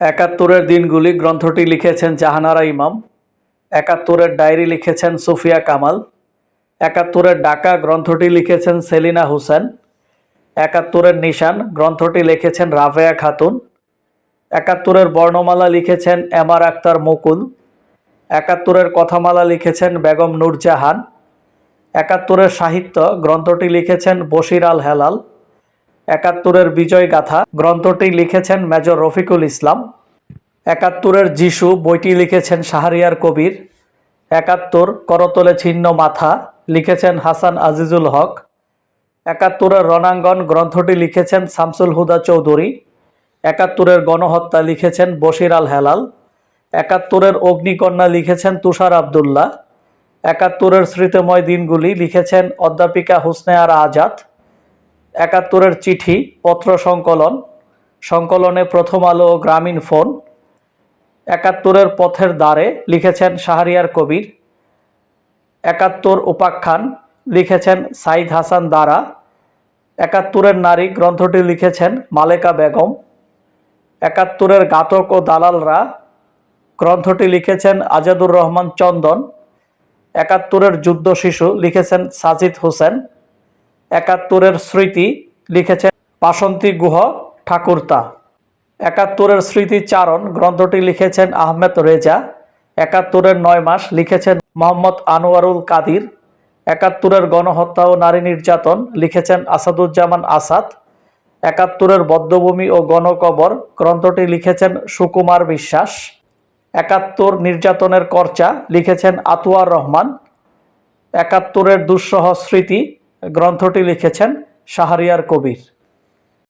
একাত্তরের দিনগুলি গ্রন্থটি লিখেছেন জাহানারা ইমাম, একাত্তরের ডায়েরি লিখেছেন সুফিয়া কামাল, একাত্তরের ডাকা গ্রন্থটি লিখেছেন সেলিনা হোসেন, একাত্তরের নিশান গ্রন্থটি লিখেছেন রাফেয়া খাতুন, একাত্তরের বর্ণমালা লিখেছেন এমার আক্তার মুকুল, একাত্তরের কথামালা লিখেছেন বেগম নূরজাহান, একাত্তরের সাহিত্য গ্রন্থটি লিখেছেন বশির আল হেলাল একাত্তরের বিজয় গাথা গ্রন্থটি লিখেছেন মেজর রফিকুল ইসলাম। একাত্তরের যিশু বইটি লিখেছেন শাহরিয়ার কবির। একাত্তর করতলে ছিন্ন মাথা লিখেছেন হাসান আজিজুল হক। একাত্তরের রণাঙ্গন গ্রন্থটি লিখেছেন শামসুল হুদা চৌধুরী। একাত্তরের গণহত্যা লিখেছেন বশির আল হেলাল। একাত্তরের অগ্নিকন্যা লিখেছেন তুষার আবদুল্লাহ। একাত্তরের স্মৃতিময় দিনগুলি লিখেছেন অধ্যাপিকা হুসনে আর আজাদ। একাত্তরের চিঠি, পত্র সংকলন। সংকলনে প্রথম আলো গ্রামীণ ফোন। একাত্তরের পথের দ্বারে লিখেছেন শাহরিয়ার কবির। একাত্তর উপাখ্যান, লিখেছেন সাইদ হাসান দারা। একাত্তরের নারী গ্রন্থটি লিখেছেন মালেকা বেগম। একাত্তরের ঘাতক ও দালালরা, গ্রন্থটি লিখেছেন আজাদুর রহমান চন্দন। একাত্তরের যুদ্ধ শিশু লিখেছেন সাজিদ হোসেন। একাত্তরের স্মৃতি লিখেছেন বাসন্তী গুহ ঠাকুরতা। একাত্তরের স্মৃতিচারণ গ্রন্থটি লিখেছেন আহমেদ রেজা। একাত্তরের নয় মাস লিখেছেন মোহাম্মদ আনোয়ারুল কাদির। একাত্তরের গণহত্যা ও নারী নির্যাতন লিখেছেন আসাদুজ্জামান আসাদ। একাত্তরের বদ্ধভূমি ও গণকবর গ্রন্থটি লিখেছেন সুকুমার বিশ্বাস। একাত্তর নির্যাতনের কর্চা লিখেছেন আতুয়ার রহমান। একাত্তরের দুঃসহ স্মৃতি গ্রন্থটি লিখেছেন শাহরিয়ার কবির।